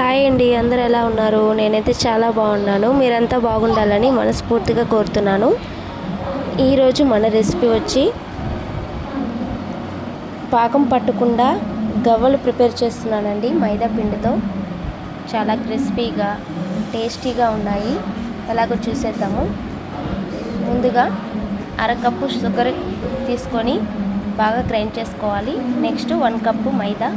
Hi అండి అందరు ఎలా ఉన్నారు? నేనైతే చాలా బాగున్నాను. మీరంతా బాగుండాలని మనస్ఫూర్తిగా కోరుతున్నాను. ఈరోజు మన రెసిపీ వచ్చి పాకం పట్టకుండా గవ్వలు ప్రిపేర్ చేస్తున్నానండి మైదా పిండితో. చాలా క్రిస్పీగా టేస్టీగా ఉన్నాయి. ఎలాగో చూసేద్దాము. ముందుగా అరకప్పు షుగర్ తీసుకొని బాగా గ్రైండ్ చేసుకోవాలి. Next one cup maida.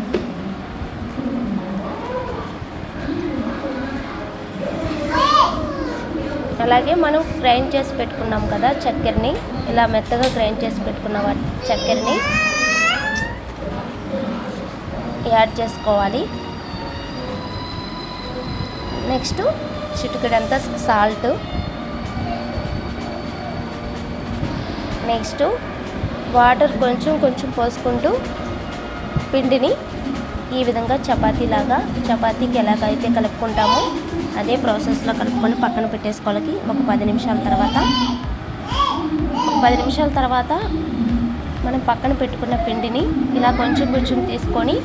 అలాగే మనం గ్రైండ్ చేసి పెట్టుకున్నాం కదా చక్కెరని. ఇలా మెత్తగా గ్రైండ్ చేసి పెట్టుకున్న చక్కెరని యాడ్ చేసుకోవాలి. నెక్స్ట్ చిటికడంతా సాల్ట్. నెక్స్ట్ వాటర్ కొంచెం కొంచెం పోసుకుంటూ పిండిని ఈ విధంగా చపాతీలాగా చపాతీకి ఎలాగైతే కలుపుకుంటామో అదే ప్రాసెస్లో కలుపుకొని పక్కన పెట్టేసుకోవాలి ఒక పది నిమిషాల తర్వాత. పది నిమిషాల తర్వాత మనం పక్కన పెట్టుకున్న పిండిని ఇలా కొంచెం కొంచెం తీసుకొని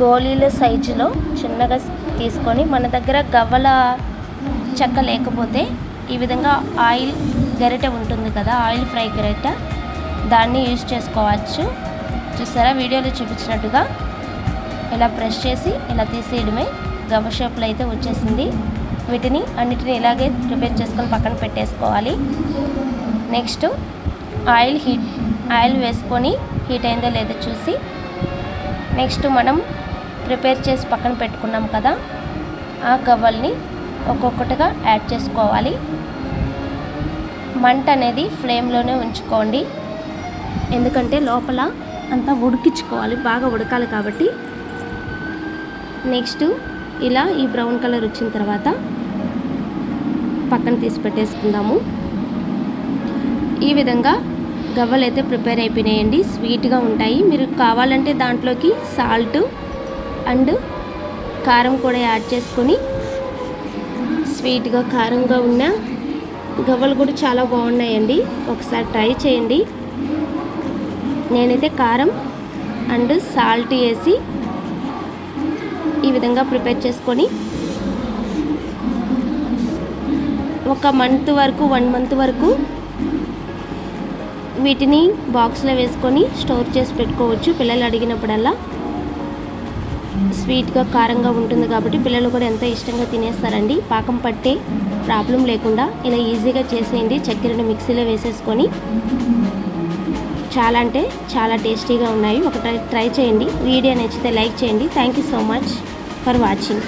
గోళీల సైజులో చిన్నగా తీసుకొని మన దగ్గర గవ్వల చెక్క లేకపోతే ఈ విధంగా ఆయిల్ గరిటె ఉంటుంది కదా ఆయిల్ ఫ్రై గరిటె దాన్ని యూజ్ చేసుకోవచ్చు. చూసారా? వీడియోలో చూపించినట్టుగా ఇలా ప్రెస్ చేసి ఇలా తీసేయడమే గవ్వ షేప్లో అయితే వచ్చేసింది. వీటిని అన్నిటిని ఇలాగే ప్రిపేర్ చేసుకొని పక్కన పెట్టేసుకోవాలి. నెక్స్ట్ ఆయిల్ హీట్ ఆయిల్ వేసుకొని హీట్ అయిందో లేదో చూసి నెక్స్ట్ మనం ప్రిపేర్ చేసి పక్కన పెట్టుకున్నాం కదా ఆ గవ్వల్ని ఒక్కొక్కటిగా యాడ్ చేసుకోవాలి. మంట అనేది ఫ్లేమ్లోనే ఉంచుకోండి. ఎందుకంటే లోపల అంతా ఉడికించుకోవాలి బాగా ఉడకాలి కాబట్టి. నెక్స్ట్ ఇలా ఈ బ్రౌన్ కలర్ వచ్చిన తర్వాత పక్కన తీసి పెట్టేసుకుందాము. ఈ విధంగా గవ్వలు అయితే ప్రిపేర్ అయిపోయినాయండి. స్వీట్గా ఉంటాయి. మీరు కావాలంటే దాంట్లోకి సాల్ట్ అండ్ కారం కూడా యాడ్ చేసుకొని స్వీట్గా కారంగా ఉన్న గవ్వలు కూడా చాలా బాగున్నాయండి. ఒకసారి ట్రై చేయండి. నేనైతే కారం అండ్ సాల్ట్ వేసి ఈ విధంగా ప్రిపేర్ చేసుకొని ఒక మంత్ వరకు వన్ మంత్ వరకు వీటిని బాక్స్లో వేసుకొని స్టోర్ చేసి పెట్టుకోవచ్చు. పిల్లలు అడిగినప్పుడల్లా స్వీట్గా కారంగా ఉంటుంది కాబట్టి పిల్లలు కూడా ఎంతో ఇష్టంగా తినేస్తారండి. పాకం పట్టే ప్రాబ్లం లేకుండా ఇలా ఈజీగా చేసేయండి. చక్కెరను మిక్సీలో వేసేసుకొని చాలా అంటే చాలా టేస్టీగా ఉన్నాయి. ఒకటి ట్రై చేయండి. వీడియో నచ్చితే లైక్ చేయండి. Thank you so much for watching